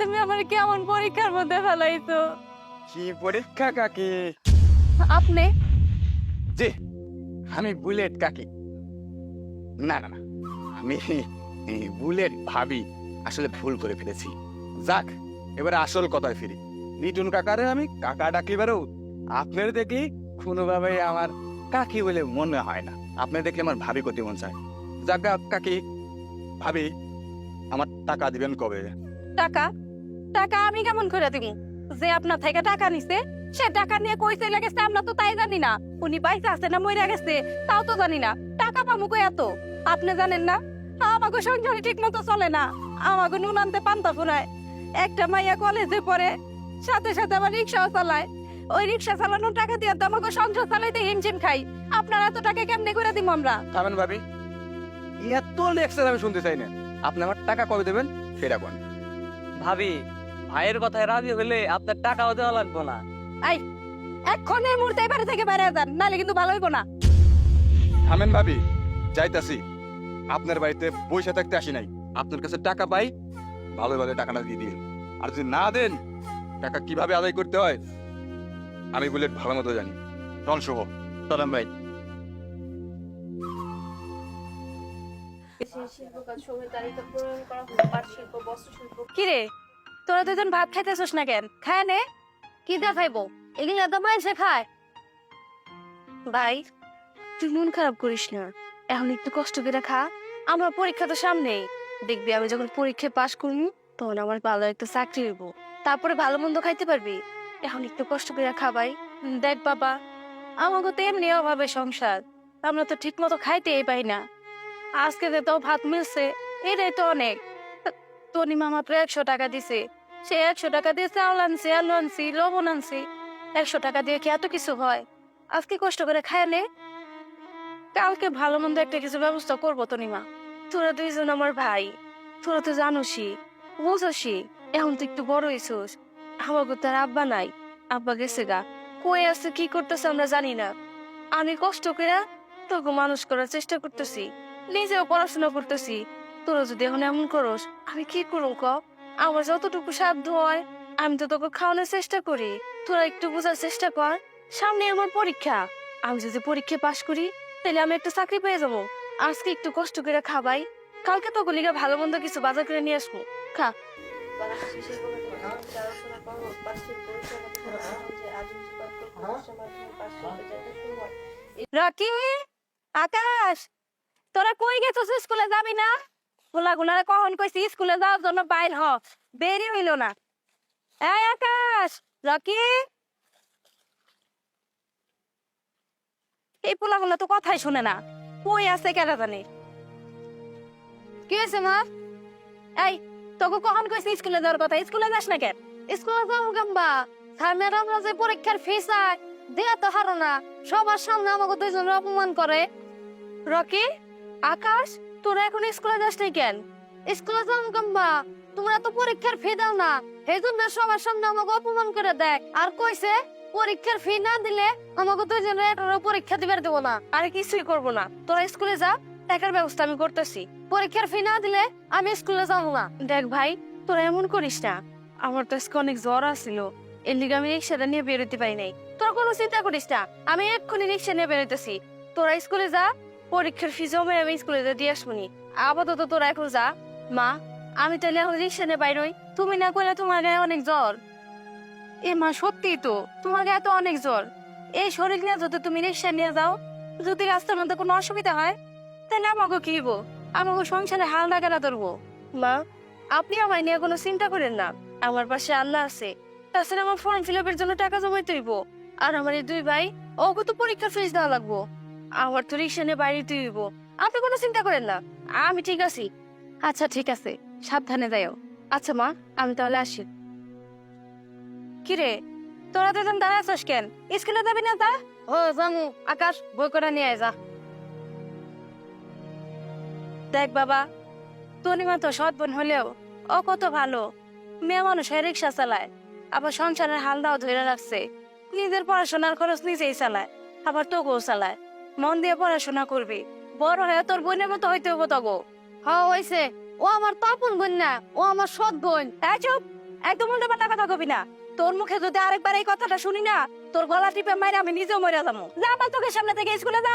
তুমি আমার কেমন পরীক্ষার মধ্যে ফেলাইছো? কি পরীক্ষা কাকি? আপনি? জি আমি বুলেট কাকি। না না না আমি বুলেট ভাবি আসলে ভুল করে ফেলেছি। যাক এবারে আসল কথায় ফিরি। নিটুন কাকারে আমি কাকা ডাকি বেরো আপনার দেখি কোনোভাবে আমার কাকি বলে মনে হয় না। আপনি দেখলে আমার ভাবি করতে মন চায়। যাক কাকি ভাবি আমার টাকা দিবেন কবে? টাকা? টাকা আমি কেমন করে দিব যে আপনার থেকে টাকা নিছে, সে টাকা নিয়ে কই চলে গেছে আমরা তো তাই জানি না। উনি বাইসে আছে না মইরা গেছে, তাও তো জানি না। টাকা পামু কই এত? আপনি জানেন না? আমাকে সংসারে ঠিক মতো চলে না। আমাকে নুন আনতে পান্তা ফুরায়। একটা মাইয়া কলেজে পড়ে, সাথে সাথে আবার রিক্সাও চালায়। ওই রিক্সা চালানোর টাকা দিয়ে তো আমাকে সংসার চালাইতে হিমশিম খাই। আপনারা এত টাকা কেমনে করে দিব আমরা? থামেন ভাবি। এত লেকচার আমি শুনতে চাই না। আপনি আমার টাকা কবে দেবেন? সেটা কোন। ভাবি ভাইয়ের কথায় রাজি হলে আপনার টাকাও দেওয়া লাগবে না। এক্ষণ এই মুহূর্তে এবারে থেকে বাইরে যান নাহলে কিন্তু ভালো হইব না। থামেন ভাবি যাইতাছি। আপনার বাড়িতে পয়সা থাকতে আসি নাই। আপনার কাছে টাকা পাই ভালো ভালো টাকাটা দিয়ে দিন। আর যদি না দেন টাকা কীভাবে আদায় করতে হয়? আমি বুলেট ভালো মতো জানি। চল শুভ চলেন ভাই। কিরে তোরা দুজন ভাত না কেন? খায় নে। কি এগুলা তো মাইসে খায়। ভাই, তুই মন খারাপ করিস না। এখন একটু কষ্ট করে খা। আমার পরীক্ষা তো সামনেই। দেখবি আমি যখন পরীক্ষায় পাশ করব, তখন আমার ভালো একটা চাকরি হইব। তারপরে ভালো মন্দ খাইতে পারবি। এখন একটু কষ্ট করে খা ভাই। দেখ বাবা আমাকে তো এমনি অভাবে সংসার। আমরা তো ঠিক মতো খাইতেই পাই না। আজকে যে তো ভাত মিলছে, এটাই তো অনেক। তনি মামা তো একশো টাকা দিছে। সে একশো টাকা দিয়ে চাউল আনছি, আলু আনছি, লবণ আনছি। একশো টাকা দিয়ে কি এত কিছু হয়? আজকে কষ্ট করে খায় নে। কালকে ভালো মন্দ একটা কিছু ব্যবস্থা করব তনিমা তোরা দুইজন আমার ভাই। তোরা তো জানোসই বুঝোসই এখন তো একটু বড় হইছোস। আমাকে তার আব্বা নাই। আব্বা গেছে গা। কই আছে, কি করতেছে আমরা জানি না। আমি কষ্ট করে তোকে মানুষ করার চেষ্টা করতেছি। নিজেও পড়াশোনা করতেছি। তোরা যদি এখন এমন করস আমি কি করুম ক? আমার যতটুকু সাধ্য হয় আমি তো তোকে খাওয়ানোর চেষ্টা করি। তোরা একটু বোঝার চেষ্টা কর। সামনে আমার পরীক্ষা। আমি যদি পরীক্ষা পাশ করি তাহলে আমি একটা চাকরি পেয়ে যাব। আজকে একটু কষ্ট করে খাবাই। কালকে তো গলিগা ভালো মন্দ কিছু বাজার করে নিয়ে আসব। খা। রকি? আকাশ? তোরা কই গেছিস স্কুলে যাবি না? গোলা গুলারে কখন কইছি স্কুলে যাওয়ার জন্য বাইর হ দেরি হইল না। এই আকাশ রকি। এই পোলাগুলো তো কথাই শুনে না। কই আছে কেনা জানি। কি হয়েছে মা? এই তোকে কখন কইছি স্কুলে যাওয়ার কথা? স্কুলে যাস না কেন? স্কুলে যাব গাম্বা স্যার ম্যাডামরা যে পরীক্ষার ফিস আয় দেয়া তো হারো না। সবার সামনে আমাকে দুইজনের অপমান করে। রকি? আকাশ, তোরা এখন স্কুলে যাস নাই কেন? স্কুলে যাব গাম্বা তোমরা তো পরীক্ষার ফি দাও না। এই জন্য সবার সামনে আমাকে অপমান করে দেয়। আর কইছে, পরীক্ষার ফি না দিলে আমাকে দুইজনের একটা পরীক্ষা দিবার দেবো না। আরে কিছুই করব না। তোরা স্কুলে যা, টাকার ব্যবস্থা আমি করতেছি। পরীক্ষার ফি না দিলে আমি স্কুলে যাব না। দেখ ভাই, তোরা এমন করিস না। আমার তো আজকে অনেক জ্বর আসছিল এর লিগে আমি রিক্সাটা নিয়ে বেরোতে পারি নাই। তোর কোনো চিন্তা করিস না। আমি এক্ষুনি রিক্সা নিয়ে বেরোতেছি তোরা স্কুলে যা পরীক্ষার ফি জমে আমি স্কুলে দিয়ে আসবনি। আপাতত তোরা এখন যা। মা, আমি তাহলে এখন রিক্সা নিয়ে বাইরই তুমি না করলে তোমার গায়ে অনেক জ্বর। এ মা সত্যি তো। তোমার গায়ে তো অনেক জ্বর। এই শরীর নিয়ে যদি তুমি রিক্সা নিয়ে যাও, যদি রাস্তার মধ্যে কোনো অসুবিধা হয়, তাহলে আমাকে কি আমাকে সংসারে হাল ডাকারা ধরবো। মা, আপনি আমায় নিয়ে কোনো চিন্তা করেন না। আমার পাশে আল্লাহ আছে। তাছাড়া আমার ফর্ম ফিল আপের জন্য টাকা জমাইতে হইব। আর আমার এই দুই ভাই, ওকে তো পরীক্ষার ফিস দেওয়া লাগবো। আমার তো রিক্সা নিয়ে বাইরে হইব। আপনি কোনো চিন্তা করেন না। আমি ঠিক আছি। আচ্ছা ঠিক আছে। সাবধানে যাইও। আচ্ছা মা, আমি তাহলে আসি। কিরে, তোরা দুজন দাঁড়াচ্ছিস কেন? স্কুলে যাবি না তা ও জামু আকাশ, বই করে নিয়ে আয়, যা। দেখ বাবা তনিমা তো সৎ বোন হলেও ও কত ভালো। মেয়ে মানুষ হয় রিক্সা চালায়, আবার সংসারের হালদাও ধরে রাখছে। নিজের পড়াশোনার খরচ নিজেই চালায়, আবার তোকেও চালায়। মন দিয়ে পড়াশোনা করবি। বড় হয়ে তোর বোনের মতো হইতে হব তগো। হ্যাঁ হয়েছে ও আমার তপন বোন না ও আমার সৎ বোন। এই চুপ! একদম উল্টো পাল্টা কথা কবি না। তোর মুখে যদি আরেকবার এই কথাটা শুনি না তোর গলা টিপে মাইরে আমি নিজেও মরে যাব। যা আমার তোকে সামনে থেকে স্কুলে যা।